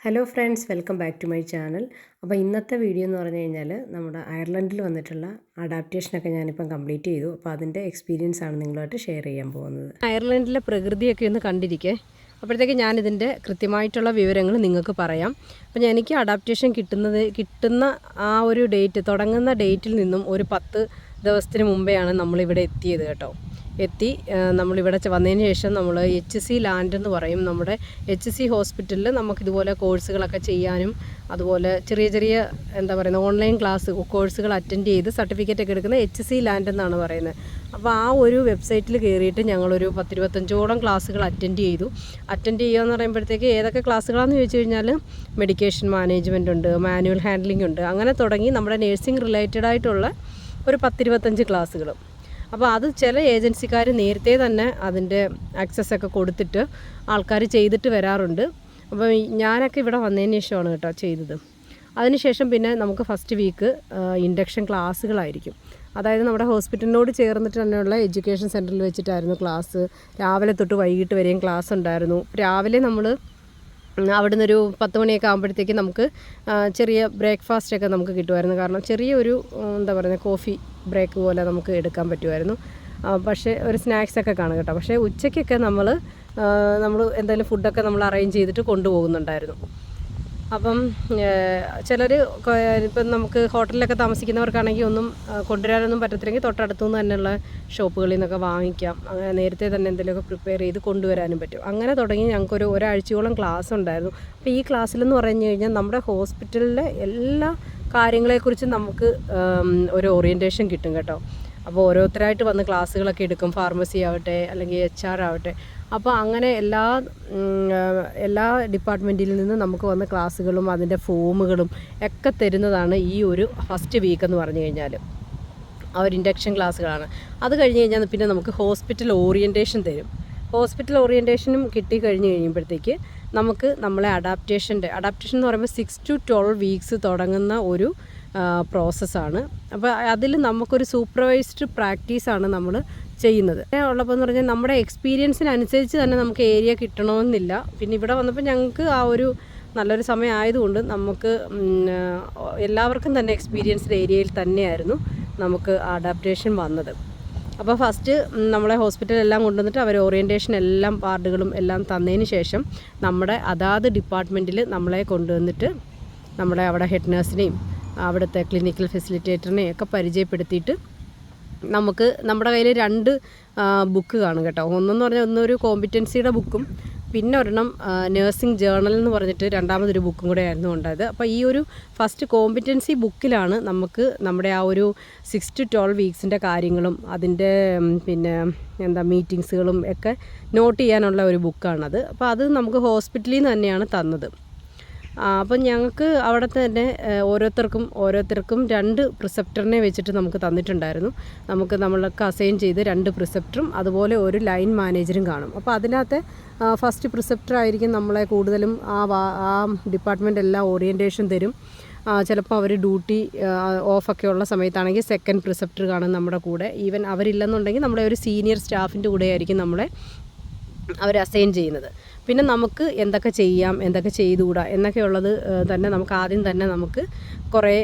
Hello friends welcome back to my channel അപ്പോൾ ഇന്നത്തെ video എന്ന് പറഞ്ഞു കഴിഞ്ഞാൽ നമ്മുടെ അയർലൻഡിൽ വന്നിട്ടുള്ള അഡാപ്റ്റേഷനൊക്കെ ഞാനിപ്പം കംപ്ലീറ്റ് ചെയ്തു. അപ്പോൾ അതിന്റെ എക്സ്പീരിയൻസ് ആണ് നിങ്ങളുമായിട്ട് ഷെയർ ചെയ്യാൻ പോകുന്നത്. അയർലൻഡിലെ പ്രകൃതിയൊക്കെ ഒന്ന് കണ്ടിരിക്കെ. അപ്പോഴത്തേക്ക് ഞാനിതിന്റെ കൃത്യമായിട്ടുള്ള വിവരങ്ങൾ നിങ്ങൾക്ക് പറയാം. അപ്പം എനിക്ക് അഡാപ്റ്റേഷൻ കിട്ടുന്നത് കിട്ടുന്ന ആ ഒരു ഡേറ്റ് തുടങ്ങുന്ന ഡേറ്റിൽ നിന്നും ഒരു പത്ത് ദിവസത്തിന് മുമ്പെയാണ് നമ്മളിവിടെ എത്തിയത് കേട്ടോ. എത്തി. നമ്മളിവിടെ വന്നതിന് ശേഷം നമ്മൾ എച്ച് സി ലാൻഡ് എന്ന് പറയും. നമ്മുടെ എച്ച് സി ഹോസ്പിറ്റലിൽ നമുക്കിതുപോലെ കോഴ്സുകളൊക്കെ ചെയ്യാനും അതുപോലെ ചെറിയ ചെറിയ എന്താ പറയുന്നത് ഓൺലൈൻ ക്ലാസ് കോഴ്സുകൾ അറ്റൻഡ് ചെയ്ത് സർട്ടിഫിക്കറ്റ് ഒക്കെ എടുക്കുന്ന എച്ച് സി ലാൻഡ് എന്നാണ് പറയുന്നത്. അപ്പോൾ ആ ഒരു വെബ്സൈറ്റിൽ കയറിയിട്ട് ഞങ്ങളൊരു പത്തിരുപത്തഞ്ചോളം ക്ലാസ്സുകൾ അറ്റൻഡ് ചെയ്തു. അറ്റൻഡ് ചെയ്യുക എന്ന് പറയുമ്പോഴത്തേക്ക് ഏതൊക്കെ ക്ലാസ്സുകളാണെന്ന് ചോദിച്ചു കഴിഞ്ഞാൽ മെഡിക്കേഷൻ മാനേജ്മെന്റ് ഉണ്ട് മാനുവൽ ഹാൻഡ്ലിംഗ് ഉണ്ട്. അങ്ങനെ തുടങ്ങി നമ്മുടെ നേഴ്സിംഗ് റിലേറ്റഡ് ആയിട്ടുള്ള ഒരു പത്തിരുപത്തഞ്ച് ക്ലാസ്സുകൾ അപ്പോൾ അത് ചില ഏജൻസിക്കാർ നേരത്തെ തന്നെ അതിന്റെ ആക്സസ് ഒക്കെ കൊടുത്തിട്ട് ആൾക്കാർ ചെയ്തിട്ട് വരാറുണ്ട്. അപ്പോൾ ഞാനൊക്കെ ഇവിടെ വന്നതിന് ശേഷമാണ് കേട്ടോ ചെയ്തത്. അതിനുശേഷം പിന്നെ നമുക്ക് ഫസ്റ്റ് വീക്ക് ഇൻഡക്ഷൻ ക്ലാസ്സുകളായിരിക്കും. അതായത് നമ്മുടെ ഹോസ്പിറ്റലിനോട് ചേർന്നിട്ട് തന്നെയുള്ള എഡ്യൂക്കേഷൻ സെന്ററിൽ വെച്ചിട്ടായിരുന്നു ക്ലാസ്. രാവിലെ തൊട്ട് വൈകിട്ട് വരെയും ക്ലാസ് ഉണ്ടായിരുന്നു. രാവിലെ നമ്മൾ അവിടുന്ന് ഒരു പത്ത് മണിയൊക്കെ ആകുമ്പോഴത്തേക്ക് നമുക്ക് ചെറിയ ബ്രേക്ക്ഫാസ്റ്റ് ഒക്കെ നമുക്ക് കിട്ടുമായിരുന്നു. കാരണം ചെറിയൊരു എന്താ പറയുക കോഫി ബ്രേക്ക് പോലെ നമുക്ക് എടുക്കാൻ പറ്റുമായിരുന്നു. പക്ഷേ ഒരു സ്നാക്സൊക്കെ കാണും കേട്ടോ. പക്ഷേ ഉച്ചയ്ക്കൊക്കെ നമ്മൾ നമ്മൾ എന്തെങ്കിലും ഫുഡൊക്കെ നമ്മൾ അറേഞ്ച് ചെയ്തിട്ട് കൊണ്ടുപോകുന്നുണ്ടായിരുന്നു. അപ്പം ചിലർ ഇപ്പം നമുക്ക് ഹോട്ടലിലൊക്കെ താമസിക്കുന്നവർക്കാണെങ്കിൽ ഒന്നും കൊണ്ടുവരാനൊന്നും പറ്റത്തില്ലെങ്കിൽ തൊട്ടടുത്തു നിന്ന് തന്നെയുള്ള ഷോപ്പുകളിൽ നിന്നൊക്കെ വാങ്ങിക്കാം. നേരത്തെ തന്നെ എന്തെങ്കിലുമൊക്കെ പ്രിപ്പയർ ചെയ്ത് കൊണ്ടുവരാനും പറ്റും. അങ്ങനെ തുടങ്ങി ഞങ്ങൾക്കൊരു ഒരാഴ്ചയോളം ക്ലാസ് ഉണ്ടായിരുന്നു. അപ്പോൾ ഈ ക്ലാസ്സിലെന്ന് പറഞ്ഞു കഴിഞ്ഞാൽ നമ്മുടെ ഹോസ്പിറ്റലിലെ എല്ലാ കാര്യങ്ങളെക്കുറിച്ചും നമുക്ക് ഒരു ഓറിയന്റേഷൻ കിട്ടും കേട്ടോ. അപ്പോൾ ഓരോരുത്തരായിട്ട് വന്ന് ക്ലാസ്സുകളൊക്കെ എടുക്കും ഫാർമസി ആവട്ടെ അല്ലെങ്കിൽ എച്ച് ആർ ആവട്ടെ. അപ്പോൾ അങ്ങനെ എല്ലാ എല്ലാ ഡിപ്പാർട്ട്മെന്റിൽ നിന്ന് നമുക്ക് വന്ന ക്ലാസ്സുകളും അതിന്റെ ഫോമുകളും ഒക്കെ തരുന്നതാണ് ഈ ഒരു ഫസ്റ്റ് വീക്ക് എന്ന് പറഞ്ഞു കഴിഞ്ഞാൽ. ആ ഒരു ഇൻഡക്ഷൻ ക്ലാസ്സുകളാണ്. അത് കഴിഞ്ഞ് കഴിഞ്ഞാൽ പിന്നെ നമുക്ക് ഹോസ്പിറ്റൽ ഓറിയന്റേഷൻ തരും. ഹോസ്പിറ്റൽ ഓറിയന്റേഷനും കിട്ടി കഴിഞ്ഞ് കഴിയുമ്പോഴത്തേക്ക് നമുക്ക് നമ്മളെ അഡാപ്റ്റേഷന്റെ അഡാപ്റ്റേഷൻ എന്ന് പറയുമ്പോൾ സിക്സ് ടു ട്വൽവ് വീക്സ് തുടങ്ങുന്ന ഒരു പ്രോസസ്സാണ് അപ്പോൾ അതിൽ നമുക്കൊരു സൂപ്പർവൈസ്ഡ് പ്രാക്ടീസാണ് നമ്മൾ ചെയ്യുന്നത്. ഉള്ളപ്പോൾ എന്ന് പറഞ്ഞാൽ നമ്മുടെ എക്സ്പീരിയൻസിനനുസരിച്ച് തന്നെ നമുക്ക് ഏരിയ കിട്ടണമെന്നില്ല. പിന്നെ ഇവിടെ വന്നപ്പോൾ ഞങ്ങൾക്ക് ആ ഒരു നല്ലൊരു സമയം ആയതുകൊണ്ട് നമുക്ക് എല്ലാവർക്കും തന്നെ എക്സ്പീരിയൻസ്ഡ് ഏരിയയിൽ തന്നെയായിരുന്നു നമുക്ക് അഡാപ്റ്റേഷൻ വന്നത്. അപ്പോൾ ഫസ്റ്റ് നമ്മളെ ഹോസ്പിറ്റലെല്ലാം കൊണ്ടുവന്നിട്ട് അവർ ഓറിയന്റേഷൻ എല്ലാം പാർട്ടുകളും എല്ലാം തന്നതിന് ശേഷം നമ്മുടെ അതാത് ഡിപ്പാർട്ട്മെന്റിൽ നമ്മളെ കൊണ്ടുവന്നിട്ട് നമ്മുടെ അവിടെ ഹെഡ് നേഴ്സിനെയും അവിടുത്തെ ക്ലിനിക്കൽ ഫെസിലിറ്റേറ്ററിനെയും ഒക്കെ പരിചയപ്പെടുത്തിയിട്ട് നമുക്ക് നമ്മുടെ കയ്യിൽ രണ്ട് ബുക്ക് കാണും കേട്ടോ. ഒന്നെന്ന് പറഞ്ഞാൽ ഒന്നൊരു കോമ്പിറ്റൻസിയുടെ ബുക്കും പിന്നെ ഒരെണ്ണം നേഴ്സിംഗ് ജേർണൽ എന്ന് പറഞ്ഞിട്ട് രണ്ടാമതൊരു ബുക്കും കൂടെ ആയിരുന്നു ഉണ്ടായത്. അപ്പോൾ ഈ ഒരു ഫസ്റ്റ് കോമ്പിറ്റൻസി ബുക്കിലാണ് നമുക്ക് നമ്മുടെ ആ ഒരു സിക്സ് ടു ട്വൽവ് വീക്സിന്റെ കാര്യങ്ങളും അതിന്റെ പിന്നെ എന്താ മീറ്റിങ്സുകളും ഒക്കെ നോട്ട് ചെയ്യാനുള്ള ഒരു ബുക്കാണത് അപ്പോൾ അത് നമുക്ക് ഹോസ്പിറ്റലിൽ നിന്ന് തന്നെയാണ് തന്നത്. അപ്പം ഞങ്ങൾക്ക് അവിടെ തന്നെ ഓരോരുത്തർക്കും ഓരോരുത്തർക്കും രണ്ട് പ്രിസെപ്റ്ററിനെ വെച്ചിട്ട് നമുക്ക് തന്നിട്ടുണ്ടായിരുന്നു. നമുക്ക് നമ്മൾക്ക് അസൈൻ ചെയ്ത് രണ്ട് പ്രിസെപ്റ്ററും അതുപോലെ ഒരു ലൈൻ മാനേജറും കാണും. അപ്പോൾ അതിനകത്ത് ഫസ്റ്റ് പ്രിസെപ്റ്റർ ആയിരിക്കും നമ്മളെ കൂടുതലും ആ ആ ഡിപ്പാർട്ട്മെന്റ് എല്ലാം ഓറിയന്റേഷൻ തരും. ചിലപ്പോൾ അവർ ഡ്യൂട്ടി ഓഫൊക്കെ ഉള്ള സമയത്താണെങ്കിൽ സെക്കൻഡ് പ്രിസെപ്റ്റർ കാണും നമ്മുടെ കൂടെ. ഈവൻ അവരില്ലെന്നുണ്ടെങ്കിൽ നമ്മുടെ ഒരു സീനിയർ സ്റ്റാഫിന്റെ കൂടെ ആയിരിക്കും നമ്മളെ അവർ അസൈൻ ചെയ്യുന്നത്. പിന്നെ നമുക്ക് എന്തൊക്കെ ചെയ്യാം എന്തൊക്കെ ചെയ്തുകൂടാ എന്നൊക്കെയുള്ളത് തന്നെ നമുക്ക് ആദ്യം തന്നെ നമുക്ക് കുറേ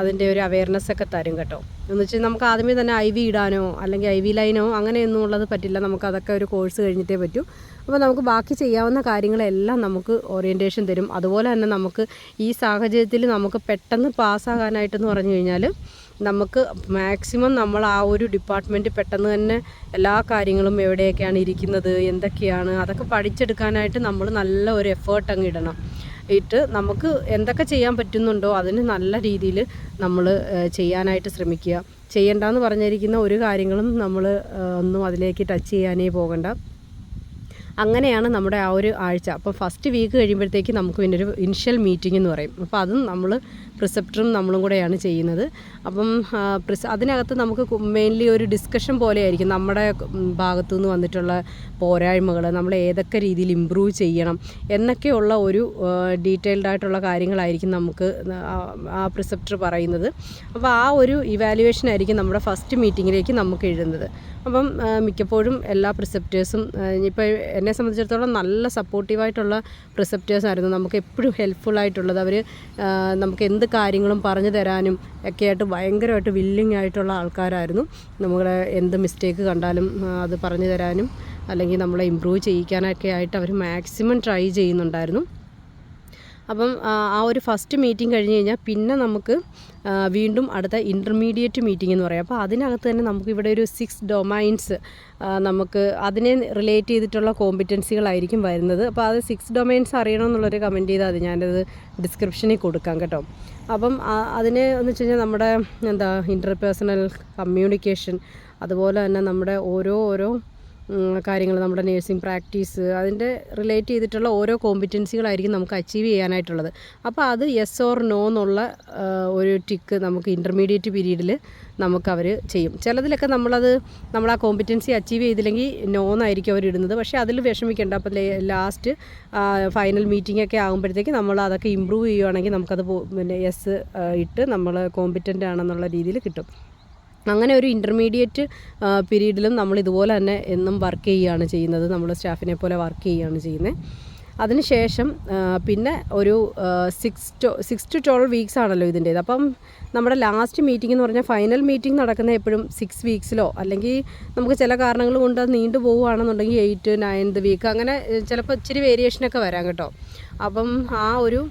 അതിന്റെ ഒരു അവയർനെസ് ഒക്കെ തരും കേട്ടോ. എന്ന് വെച്ചാൽ നമുക്ക് ആദ്യമേ തന്നെ ഐ വി ഇടാനോ അല്ലെങ്കിൽ ഐ വി ലൈനോ അങ്ങനെയൊന്നും ഉള്ളത് പറ്റില്ല. നമുക്ക് അതൊക്കെ ഒരു കോഴ്സ് കഴിഞ്ഞിട്ടേ പറ്റൂ. അപ്പോൾ നമുക്ക് ബാക്കി ചെയ്യാവുന്ന കാര്യങ്ങളെല്ലാം നമുക്ക് ഓറിയന്റേഷൻ തരും. അതുപോലെ തന്നെ നമുക്ക് ഈ സാഹചര്യത്തിൽ നമുക്ക് പെട്ടെന്ന് പാസ്സാകാനായിട്ടെന്ന് പറഞ്ഞു കഴിഞ്ഞാൽ നമുക്ക് മാക്സിമം നമ്മൾ ആ ഒരു ഡിപ്പാർട്ട്മെന്റ് പെട്ടെന്ന് തന്നെ എല്ലാ കാര്യങ്ങളും എവിടെയൊക്കെയാണ് ഇരിക്കുന്നത് എന്തൊക്കെയാണ് അതൊക്കെ പഠിച്ചെടുക്കാനായിട്ട് നമ്മൾ നല്ല ഒരു എഫേർട്ട് അങ്ങ് ഇടണം. ഇട്ട് നമുക്ക് എന്തൊക്കെ ചെയ്യാൻ പറ്റുന്നുണ്ടോ അതിന് നല്ല രീതിയിൽ നമ്മൾ ചെയ്യാനായിട്ട് ശ്രമിക്കുക. ചെയ്യണ്ടെന്ന് പറഞ്ഞിരിക്കുന്ന ഒരു കാര്യങ്ങളും നമ്മൾ ഒന്നും അതിലേക്ക് ടച്ച് ചെയ്യാനേ പോകണ്ട. അങ്ങനെയാണ് നമ്മുടെ ആ ഒരു ആഴ്ച. അപ്പോൾ ഫസ്റ്റ് വീക്ക് കഴിയുമ്പോഴത്തേക്ക് നമുക്ക് പിന്നെ ഒരു ഇനിഷ്യൽ മീറ്റിംഗ് എന്ന് പറയും. അപ്പോൾ അതും നമ്മൾ പ്രിസെപ്റ്ററും നമ്മളും കൂടെയാണ് ചെയ്യുന്നത്. അപ്പം പ്രിസ അതിനകത്ത് നമുക്ക് മെയിൻലി ഒരു ഡിസ്കഷൻ പോലെയായിരിക്കും നമ്മുടെ ഭാഗത്തു നിന്ന് വന്നിട്ടുള്ള പോരായ്മകൾ നമ്മൾ ഏതൊക്കെ രീതിയിൽ ഇമ്പ്രൂവ് ചെയ്യണം എന്നൊക്കെയുള്ള ഒരു ഡീറ്റെയിൽഡ് ആയിട്ടുള്ള കാര്യങ്ങളായിരിക്കും നമുക്ക് ആ- പ്രിസെപ്റ്റർ പറയുന്നത്. അപ്പോൾ ആ ഒരു ഇവാലുവേഷൻ ആയിരിക്കും നമ്മുടെ ഫസ്റ്റ് മീറ്റിങ്ങിലേക്ക് നമുക്ക് എഴുതുന്നത്. അപ്പം മിക്കപ്പോഴും എല്ലാ പ്രിസെപ്റ്റേഴ്സും ഇപ്പോൾ എന്നെ സംബന്ധിച്ചിടത്തോളം നല്ല സപ്പോർട്ടീവായിട്ടുള്ള പ്രിസെപ്റ്റേഴ്സ് ആയിരുന്നു. നമുക്ക് എപ്പോഴും ഹെൽപ്ഫുൾ ആയിട്ടുള്ളത് അവർ നമുക്ക് എന്ത് കാര്യങ്ങളും പറഞ്ഞു തരാനും ഒക്കെ ആയിട്ട് ഭയങ്കരമായിട്ട് വില്ലിങ് ആയിട്ടുള്ള ആൾക്കാരായിരുന്നു. നമ്മൾ എന്ത് മിസ്റ്റേക്ക് കണ്ടാലും അത് പറഞ്ഞു തരാനും അല്ലെങ്കിൽ നമ്മളെ ഇമ്പ്രൂവ് ചെയ്യിക്കാനൊക്കെ ആയിട്ട് അവർ മാക്സിമം ട്രൈ ചെയ്യുന്നുണ്ടായിരുന്നു. അപ്പം ആ ഒരു ഫസ്റ്റ് മീറ്റിംഗ് കഴിഞ്ഞ് കഴിഞ്ഞാൽ പിന്നെ നമുക്ക് വീണ്ടും അടുത്ത ഇന്റർമീഡിയറ്റ് മീറ്റിംഗ് എന്ന് പറയാം. അപ്പോൾ അതിനകത്ത് തന്നെ നമുക്ക് ഇവിടെ ഒരു സിക്സ് ഡൊമൈൻസ് നമുക്ക് അതിനെ റിലേറ്റ് ചെയ്തിട്ടുള്ള കോമ്പിറ്റൻസികളായിരിക്കും വരുന്നത്. അപ്പോൾ അത് സിക്സ് ഡൊമൈൻസ് അറിയണമെന്നുള്ളൊരു കമന്റ് ചെയ്താൽ മതി. ഞാനത് ഡിസ്ക്രിപ്ഷനിൽ കൊടുക്കാം കേട്ടോ. അപ്പം അതിനെ എന്ന് വെച്ച് കഴിഞ്ഞാൽ നമ്മുടെ എന്താ ഇന്റർപേഴ്സണൽ കമ്മ്യൂണിക്കേഷൻ അതുപോലെ തന്നെ നമ്മുടെ ഓരോ ഓരോ കാര്യങ്ങൾ നമ്മുടെ നേഴ്സിംഗ് പ്രാക്ടീസ് അതിന്റെ റിലേറ്റ് ചെയ്തിട്ടുള്ള ഓരോ കോമ്പിറ്റൻസികളായിരിക്കും നമുക്ക് അച്ചീവ് ചെയ്യാനായിട്ടുള്ളത്. അപ്പോൾ അത് യെസ് ഓർ നോ എന്നുള്ള ഒരു ടിക്ക് നമുക്ക് ഇന്റർമീഡിയറ്റ് പീരീഡിൽ നമുക്ക് ചെയ്യും. ചിലതിലൊക്കെ നമ്മളത് നമ്മൾ ആ കോമ്പിറ്റൻസി അച്ചീവ് ചെയ്തില്ലെങ്കിൽ നോ എന്നായിരിക്കും അവരിടുന്നത് പക്ഷേ അതിൽ വിഷമിക്കേണ്ട അപ്പോൾ ലാസ്റ്റ് ഫൈനൽ മീറ്റിംഗ് ഒക്കെ ആകുമ്പോഴത്തേക്ക് നമ്മൾ അതൊക്കെ ഇമ്പ്രൂവ് ചെയ്യുവാണെങ്കിൽ നമുക്കത് പിന്നെ യെസ് ഇട്ട് നമ്മൾ കോമ്പിറ്റന്റ് ആണെന്നുള്ള രീതിയിൽ കിട്ടും. അങ്ങനെ ഒരു ഇന്റർമീഡിയറ്റ് പീരീഡിലും നമ്മൾ ഇതുപോലെ തന്നെ എന്നും വർക്ക് ചെയ്യുകയാണ് ചെയ്യുന്നത്. നമ്മൾ സ്റ്റാഫിനെ പോലെ വർക്ക് ചെയ്യുകയാണ് ചെയ്യുന്നത്. അതിനുശേഷം പിന്നെ ഒരു six to six to twelve weeks ആണല്ലോ ഇതിന്റേത്. അപ്പം നമ്മുടെ ലാസ്റ്റ് മീറ്റിംഗ് എന്ന് പറഞ്ഞാൽ ഫൈനൽ മീറ്റിംഗ് നടക്കുന്ന എപ്പോഴും സിക്സ് വീക്സിലോ അല്ലെങ്കിൽ നമുക്ക് ചില കാരണങ്ങൾ കൊണ്ട് അത് നീണ്ടു പോവുകയാണെന്നുണ്ടെങ്കിൽ എയ്റ്റ് നയൻത് വീക്ക് അങ്ങനെ ചിലപ്പോൾ ഇച്ചിരി വേരിയേഷനൊക്കെ വരാം കേട്ടോ. അപ്പം ആ ഒരു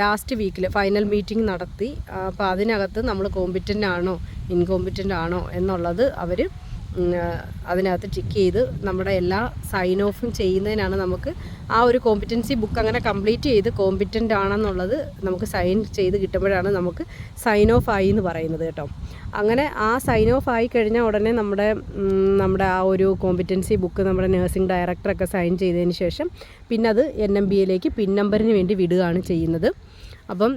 ലാസ്റ്റ് വീക്കിൽ ഫൈനൽ മീറ്റിംഗ് നടത്തി അപ്പോൾ അതിനകത്ത് നമ്മൾ കോമ്പിറ്റന്റ് ആണോ ഇൻകോമ്പിറ്റന്റ് ആണോ എന്നുള്ളത് അവർ അതിനകത്ത് ടിക്ക് ചെയ്ത് നമ്മുടെ എല്ലാ സൈൻ ഓഫും ചെയ്യുന്നതിനാണ് നമുക്ക് ആ ഒരു കോമ്പിറ്റൻസി ബുക്ക് അങ്ങനെ കംപ്ലീറ്റ് ചെയ്ത് കോമ്പിറ്റന്റ് ആണെന്നുള്ളത് നമുക്ക് സൈൻ ചെയ്ത് കിട്ടുമ്പോഴാണ് നമുക്ക് സൈൻ ഓഫ് ആയി എന്ന് പറയുന്നത് കേട്ടോ. അങ്ങനെ ആ സൈൻ ഓഫ് ആയി കഴിഞ്ഞാൽ ഉടനെ നമ്മുടെ നമ്മുടെ ആ ഒരു കോമ്പിറ്റൻസി ബുക്ക് നമ്മുടെ നഴ്സിംഗ് ഡയറക്ടറൊക്കെ സൈൻ ചെയ്തതിന് ശേഷം പിന്നെ അത് എൻ എം ബി എയിലേക്ക് പിൻ നമ്പറിന് വേണ്ടി വിടുകയാണ് ചെയ്യുന്നത്. അപ്പം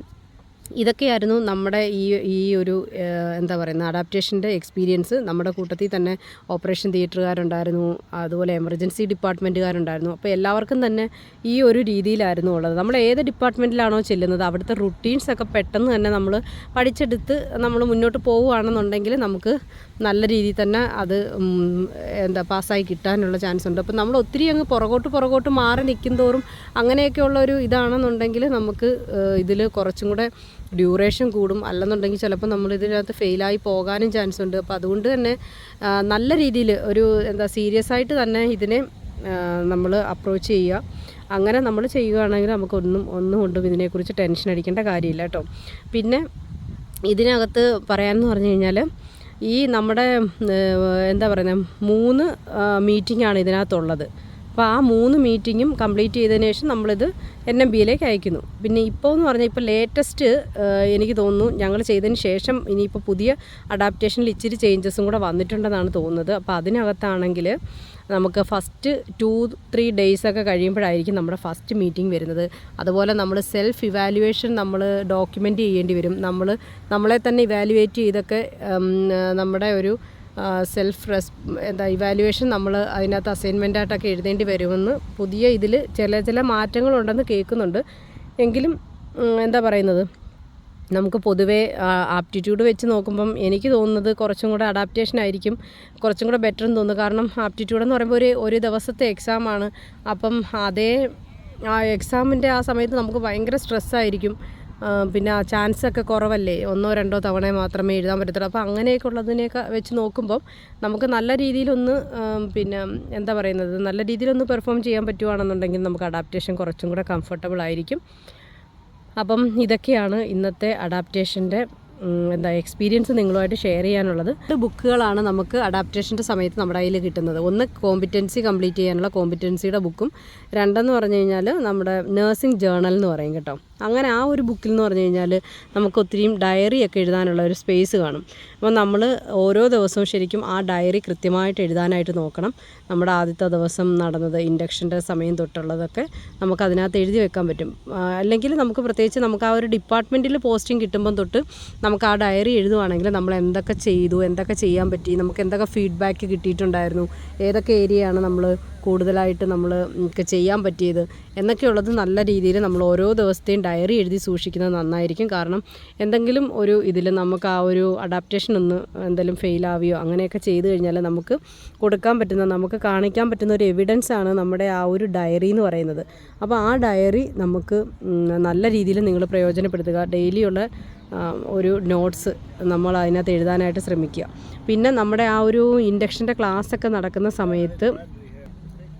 ഇതൊക്കെയായിരുന്നു നമ്മുടെ ഈ ഈ ഒരു എന്താ പറയുന്നത് അഡാപ്റ്റേഷന്റെ എക്സ്പീരിയൻസ് നമ്മുടെ കൂട്ടത്തിൽ തന്നെ ഓപ്പറേഷൻ തിയേറ്ററുകാരുണ്ടായിരുന്നു അതുപോലെ എമർജൻസി ഡിപ്പാർട്ട്മെന്റുകാരുണ്ടായിരുന്നു അപ്പോൾ എല്ലാവർക്കും തന്നെ ഈ ഒരു രീതിയിലായിരുന്നു ഉള്ളത്. നമ്മൾ ഏത് ഡിപ്പാർട്ട്മെന്റിലാണോ ചെല്ലുന്നത് അവിടുത്തെ റുട്ടീൻസ് ഒക്കെ പെട്ടെന്ന് തന്നെ നമ്മൾ പഠിച്ചെടുത്ത് നമ്മൾ മുന്നോട്ട് പോവുകയാണെന്നുണ്ടെങ്കിൽ നമുക്ക് നല്ല രീതിയിൽ തന്നെ അത് എന്താ പാസ്സായി കിട്ടാനുള്ള ചാൻസ് ഉണ്ട്. അപ്പോൾ നമ്മൾ ഒത്തിരി അങ്ങ് പുറകോട്ട് പുറകോട്ട് മാറി നിൽക്കും തോറും അങ്ങനെയൊക്കെയുള്ള ഒരു ഇതാണെന്നുണ്ടെങ്കിൽ നമുക്ക് ഇതിൽ കുറച്ചും കൂടെ ഡ്യൂറേഷൻ കൂടും. അല്ലെന്നുണ്ടെങ്കിൽ ചിലപ്പോൾ നമ്മൾ ഇതിനകത്ത് ഫെയിലായി പോകാനും ചാൻസ് ഉണ്ട്. അപ്പോൾ അതുകൊണ്ട് തന്നെ നല്ല രീതിയിൽ ഒരു എന്താ സീരിയസ് ആയിട്ട് തന്നെ ഇതിനെ നമ്മൾ അപ്രോച്ച് ചെയ്യുക. അങ്ങനെ നമ്മൾ ചെയ്യുകയാണെങ്കിൽ നമുക്കൊന്നും ഒന്നും കൊണ്ടും ഇതിനെക്കുറിച്ച് ടെൻഷൻ അടിക്കേണ്ട കാര്യമില്ല കേട്ടോ. പിന്നെ ഇതിനകത്ത് പറയാമെന്ന് പറഞ്ഞു കഴിഞ്ഞാൽ ഈ നമ്മുടെ എന്താ പറയുന്നത് മൂന്ന് മീറ്റിംഗ് ആണ് ഇതിനകത്തുള്ളത്. അപ്പോൾ ആ മൂന്ന് മീറ്റിങ്ങും കംപ്ലീറ്റ് ചെയ്തതിന് ശേഷം നമ്മളിത് എൻ എം ബിയിലേക്ക് അയക്കുന്നു. പിന്നെ ഇപ്പോൾ എന്ന് പറഞ്ഞാൽ ഇപ്പോൾ ലേറ്റസ്റ്റ് എനിക്ക് തോന്നുന്നു ഞങ്ങൾ ചെയ്തതിന് ശേഷം ഇനിയിപ്പോൾ പുതിയ അഡാപ്റ്റേഷനിൽ ഇച്ചിരി ചേഞ്ചസും കൂടെ വന്നിട്ടുണ്ടെന്നാണ് തോന്നുന്നത്. അപ്പോൾ അതിനകത്താണെങ്കിൽ നമുക്ക് ഫസ്റ്റ് ടു ത്രീ ഡേയ്സ് ഒക്കെ കഴിയുമ്പോഴായിരിക്കും നമ്മുടെ ഫസ്റ്റ് മീറ്റിംഗ് വരുന്നത്. അതുപോലെ നമ്മൾ സെൽഫ് ഇവാലുവേഷൻ നമ്മൾ ഡോക്യുമെന്റ് ചെയ്യേണ്ടി വരും. നമ്മൾ നമ്മളെ തന്നെ ഇവാലുവേറ്റ് ചെയ്തൊക്കെ നമ്മുടെ ഒരു സെൽഫ് റെസ് എന്താ ഇവാലുവേഷൻ നമ്മൾ അതിനകത്ത് അസൈൻമെന്റ് ആയിട്ടൊക്കെ എഴുതേണ്ടി വരുമെന്ന് പുതിയ ഇതിൽ ചില ചില മാറ്റങ്ങളുണ്ടെന്ന് കേൾക്കുന്നുണ്ട്. എങ്കിലും എന്താ പറയുന്നത്? നമുക്ക് പൊതുവേ ആപ്റ്റിറ്റ്യൂഡ് വെച്ച് നോക്കുമ്പം എനിക്ക് തോന്നുന്നത് കുറച്ചും കൂടെ അഡാപ്റ്റേഷൻ ആയിരിക്കും. കുറച്ചും കൂടെ ബെറ്റർ എന്ന് തോന്നുന്നു. കാരണം ആപ്റ്റിറ്റ്യൂഡ് എന്ന് പറയുമ്പോൾ ഒരു ഒരു ദിവസത്തെ എക്സാമാണ് അപ്പം അതേ ആ എക്സാമിന്റെ ആ സമയത്ത് നമുക്ക് ഭയങ്കര സ്ട്രെസ്സായിരിക്കും പിന്നെ ആ ചാൻസ് ഒക്കെ കുറവല്ലേ? ഒന്നോ രണ്ടോ തവണ മാത്രമേ എഴുതാൻ പറ്റത്തുള്ളൂ. അപ്പോൾ അങ്ങനെയൊക്കെ ഉള്ളതിനെയൊക്കെ വെച്ച് നോക്കുമ്പം നമുക്ക് നല്ല രീതിയിലൊന്ന് പിന്നെ എന്താ പറയുന്നത്? നല്ല രീതിയിലൊന്ന് പെർഫോം ചെയ്യാൻ പറ്റുവാണെന്നുണ്ടെങ്കിൽ നമുക്ക് അഡാപ്റ്റേഷൻ കുറച്ചും കൂടെ കംഫർട്ടബിൾ ആയിരിക്കും. അപ്പം ഇതൊക്കെയാണ് ഇന്നത്തെ അഡാപ്റ്റേഷന്റെ എന്താ എക്സ്പീരിയൻസ് നിങ്ങളുമായിട്ട് ഷെയർ ചെയ്യാനുള്ളത്. രണ്ട് ബുക്കുകളാണ് നമുക്ക് അഡാപ്റ്റേഷന്റെ സമയത്ത് നമ്മുടെ കയ്യിൽ കിട്ടുന്നത്. ഒന്ന് കോമ്പിറ്റൻസി കംപ്ലീറ്റ് ചെയ്യാനുള്ള കോമ്പിറ്റൻസിയുടെ ബുക്കും രണ്ടെന്ന് പറഞ്ഞു കഴിഞ്ഞാൽ നമ്മുടെ നേഴ്സിംഗ് ജേണൽ എന്ന് പറയും കേട്ടോ. അങ്ങനെ ആ ഒരു ബുക്കിൽ എന്ന് പറഞ്ഞു കഴിഞ്ഞാൽ നമുക്ക് ഒത്തിരിയും ഡയറിയൊക്കെ എഴുതാനുള്ള ഒരു സ്പേസ് കാണും. അപ്പോൾ നമ്മൾ ഓരോ ദിവസവും ശരിക്കും ആ ഡയറി കൃത്യമായിട്ട് എഴുതാനായിട്ട് നോക്കണം. നമ്മുടെ ആദ്യത്തെ ദിവസം നടന്നത് ഇൻഡക്ഷന്റെ സമയം തൊട്ടുള്ളതൊക്കെ നമുക്ക് അതിനകത്ത് എഴുതി വെക്കാൻ പറ്റും. അല്ലെങ്കിൽ നമുക്ക് പ്രത്യേകിച്ച് നമുക്ക് ആ ഒരു ഡിപ്പാർട്ട്മെന്റിൽ പോസ്റ്റിംഗ് കിട്ടുമ്പം തൊട്ട് നമുക്ക് ആ ഡയറി എഴുതുവാണെങ്കിൽ നമ്മൾ എന്തൊക്കെ ചെയ്തു എന്തൊക്കെ ചെയ്യാൻ പറ്റി നമുക്ക് എന്തൊക്കെ ഫീഡ്ബാക്ക് കിട്ടിയിട്ടുണ്ടായിരുന്നു ഏതൊക്കെ ഏരിയയാണ് നമ്മൾ കൂടുതലായിട്ട് നമ്മൾ ചെയ്യാൻ പറ്റിയത്. എന്നൊക്കെയുള്ളത് നല്ല രീതിയിൽ നമ്മൾ ഓരോ ദിവസത്തെയും ഡയറി എഴുതി സൂക്ഷിക്കുന്നത് നന്നായിരിക്കും. കാരണം എന്തെങ്കിലും ഒരു ഇതിൽ നമുക്ക് ആ ഒരു അഡാപ്റ്റേഷൻ ഒന്ന് എന്തെങ്കിലും ഫെയിൽ ആവുകയോ അങ്ങനെയൊക്കെ ചെയ്തു കഴിഞ്ഞാൽ നമുക്ക് കൊടുക്കാൻ പറ്റുന്ന നമുക്ക് കാണിക്കാൻ പറ്റുന്ന ഒരു എവിഡൻസ് ആണ് നമ്മുടെ ആ ഒരു ഡയറി എന്ന് പറയുന്നത്. അപ്പോൾ ആ ഡയറി നമുക്ക് നല്ല രീതിയിൽ നിങ്ങൾ പ്രയോജനപ്പെടുത്തുക. ഡെയിലിയുള്ള ഒരു നോട്ട്സ് നമ്മൾ അതിനകത്ത് എഴുതാനായിട്ട് ശ്രമിക്കുക. പിന്നെ നമ്മുടെ ആ ഒരു ഇൻഡക്ഷന്റെ ക്ലാസ്സൊക്കെ നടക്കുന്ന സമയത്ത്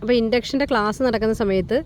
അപ്പോൾ ഇൻഡക്ഷന്റെ ക്ലാസ് നടക്കുന്ന സമയത്ത്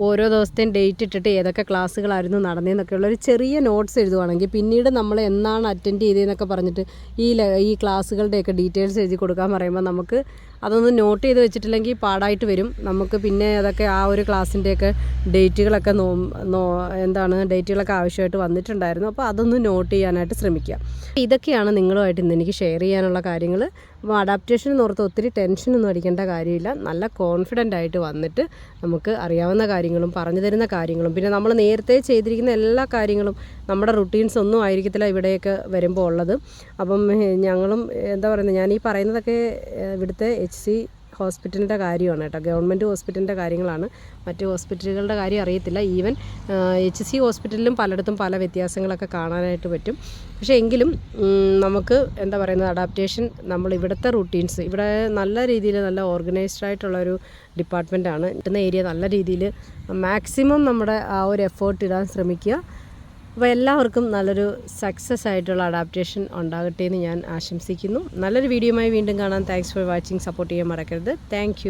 ഓരോ ദിവസത്തെയും ഡേറ്റ് ഇട്ടിട്ട് ഏതൊക്കെ ക്ലാസ്സുകളായിരുന്നു നടന്നതെന്നൊക്കെയുള്ള ഒരു ചെറിയ നോട്ട്സ് എഴുതുവാണെങ്കിൽ പിന്നീട് നമ്മൾ എന്നാണ് അറ്റൻഡ് ചെയ്തതെന്നൊക്കെ പറഞ്ഞിട്ട് ഈ ഈ ക്ലാസ്സുകളുടെയൊക്കെ ഡീറ്റെയിൽസ് എഴുതി കൊടുക്കാൻ പറയുമ്പോൾ നമുക്ക് അതൊന്ന് നോട്ട് ചെയ്ത് വെച്ചിട്ടില്ലെങ്കിൽ പാടായിട്ട് വരും. നമുക്ക് പിന്നെ അതൊക്കെ ആ ഒരു ക്ലാസ്സിന്റെയൊക്കെ ഡേറ്റുകളൊക്കെ നോ നോ എന്താണ് ഡേറ്റുകളൊക്കെ ആവശ്യമായിട്ട് വന്നിട്ടുണ്ടായിരുന്നു. അപ്പോൾ അതൊന്ന് നോട്ട് ചെയ്യാനായിട്ട് ശ്രമിക്കുക ഇതൊക്കെയാണ് നിങ്ങളുമായിട്ട് ഇന്ന് എനിക്ക് ഷെയർ ചെയ്യാനുള്ള കാര്യങ്ങൾ. അപ്പോൾ അഡാപ്റ്റേഷൻ എന്ന് ഓർത്ത് ഒത്തിരി ടെൻഷനൊന്നും അടിക്കേണ്ട കാര്യമില്ല. നല്ല കോൺഫിഡന്റ് ആയിട്ട് വന്നിട്ട് നമുക്ക് അറിയാവുന്ന കാര്യങ്ങളും പറഞ്ഞു തരുന്ന കാര്യങ്ങളും പിന്നെ നമ്മൾ നേരത്തെ ചെയ്തിരിക്കുന്ന എല്ലാ കാര്യങ്ങളും നമ്മുടെ റുട്ടീൻസ് ഒന്നും ആയിരിക്കത്തില്ല ഇവിടെയൊക്കെ വരുമ്പോൾ ഉള്ളത്. അപ്പം ഞങ്ങളും എന്താ പറയുന്നത് ഞാൻ ഈ പറയുന്നതൊക്കെ ഇവിടുത്തെ എച്ച് സി ഹോസ്പിറ്റലിന്റെ കാര്യമാണ് കേട്ടോ. ഗവൺമെന്റ് ഹോസ്പിറ്റലിന്റെ കാര്യങ്ങളാണ്. മറ്റ് ഹോസ്പിറ്റലുകളുടെ കാര്യം അറിയത്തില്ല. ഈവൻ എച്ച് സി ഹോസ്പിറ്റലിലും പലയിടത്തും പല വ്യത്യാസങ്ങളൊക്കെ കാണാനായിട്ട് പറ്റും. പക്ഷേ എങ്കിലും നമുക്ക് എന്താ പറയുന്നത് അഡാപ്റ്റേഷൻ നമ്മൾ ഇവിടുത്തെ റുട്ടീൻസ് ഇവിടെ നല്ല രീതിയിൽ നല്ല ഓർഗനൈസ്ഡ് ആയിട്ടുള്ളൊരു ഡിപ്പാർട്ട്മെന്റാണ്. കിട്ടുന്ന ഏരിയ നല്ല രീതിയിൽ മാക്സിമം നമ്മുടെ ആ ഒരു എഫേർട്ട് ഇടാൻ ശ്രമിക്കുക. അപ്പോൾ എല്ലാവർക്കും നല്ലൊരു സക്സസ് ആയിട്ടുള്ള അഡാപ്റ്റേഷൻ ഉണ്ടാകട്ടെ എന്ന് ഞാൻ ആശംസിക്കുന്നു. നല്ലൊരു വീഡിയോയുമായി വീണ്ടും കാണാം. താങ്ക്സ് ഫോർ വാച്ചിങ് സപ്പോർട്ട് ചെയ്യാൻ മറക്കരുത്. താങ്ക്